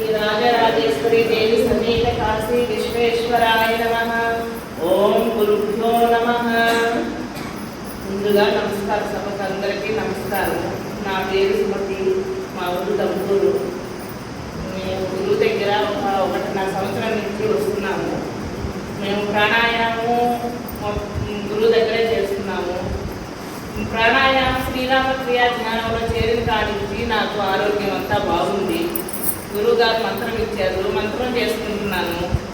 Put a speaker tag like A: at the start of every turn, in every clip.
A: శ్రీ రాజరాజేశ్వరి దేవి సమేత కాశీ విశ్వేశ్వరాయ నమ. ఓం గురుభ్యో నమ. ముందుగా నమస్కారం సభకు అందరికీ నమస్కారం. నా పేరు సుమతి మా ఊరు దంపూరు మేము గురువు దగ్గర ఒక ఒకటిన్నర సంవత్సరం నుంచి వస్తున్నాము. మేము ప్రాణాయామము గురువు దగ్గరే చేస్తున్నాము. ప్రాణాయామం శ్రీరామ క్రియా జ్ఞానంలో చేరిన కాడి నుంచి నాకు ఆరోగ్యం అంతా బాగుంది. గురువు గారు మంత్రం ఇచ్చారు మంత్రం చేసుకుంటున్నాను.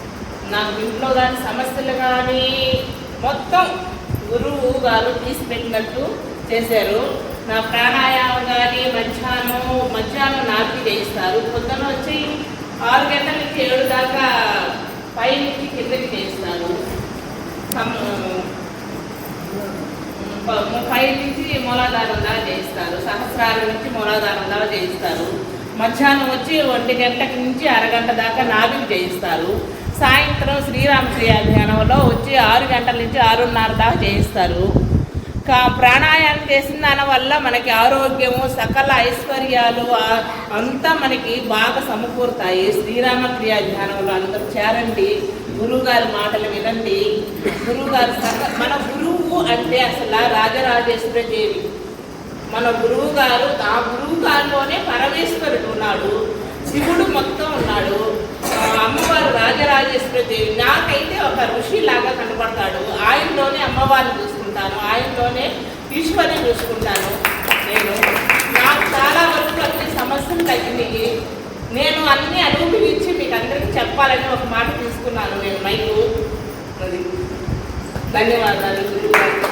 A: నాకు ఇంట్లో కానీ సమస్యలు కానీ మొత్తం గురువు గారు తీసి పెట్టినట్టు చేశారు. నా ప్రాణాయామం కానీ మధ్యాహ్నం మధ్యాహ్నం నాటి చేయిస్తారు. పొద్దున వచ్చి ఆరు గంటల నుంచి ఏడు దాకా పై నుంచి కిందకి చేయిస్తారు. సమ్- ముప్పై నుంచి మూలాధారం దాకా చేయిస్తారు. సహస్రాల నుంచి మూలాధారం దాకా చేయిస్తారు. మధ్యాహ్నం వచ్చి ఒంటి గంటకి నుంచి అరగంట దాకా నాభికి చేయిస్తారు. సాయంత్రం శ్రీరామ క్రియాధ్యానంలో వచ్చి ఆరు గంటల నుంచి ఆరున్నర దాకా చేయిస్తారు. కా ప్రాణాయామం చేసిన దాని వల్ల మనకి ఆరోగ్యము సకల ఐశ్వర్యాలు అంతా మనకి బాగా సమకూరుతాయి. శ్రీరామక్రియ ధ్యానంలో అందరూ చేరండి. గురువుగారి మాటలు వినండి. గురువుగారు సక మన గురువు అంటే అసలు రాజరాజేశ్వర దేవి. మన గురువు గారు ఆ గురువు గారిలోనే పరమేశ్వరుడు ఉన్నాడు. శివుడు మొత్తం ఉన్నాడు. అమ్మవారు రాజరాజేశ్వరి దేవి. నాకైతే ఒక ఋషి లాగా కనపడతాడు ఆయనలోనే అమ్మవారిని చూసుకుంటాను. ఆయనలోనే ఈశ్వరిని చూసుకుంటాను. నేను. నాకు చాలా వరకు అన్ని సమస్యలు తగ్గినాయి. నేను అన్ని అనుభవించి మీకు అందరికీ చెప్పాలని ఒక మాట తీసుకున్నాను నేను. మైకు. అది. ధన్యవాదాలు గురువు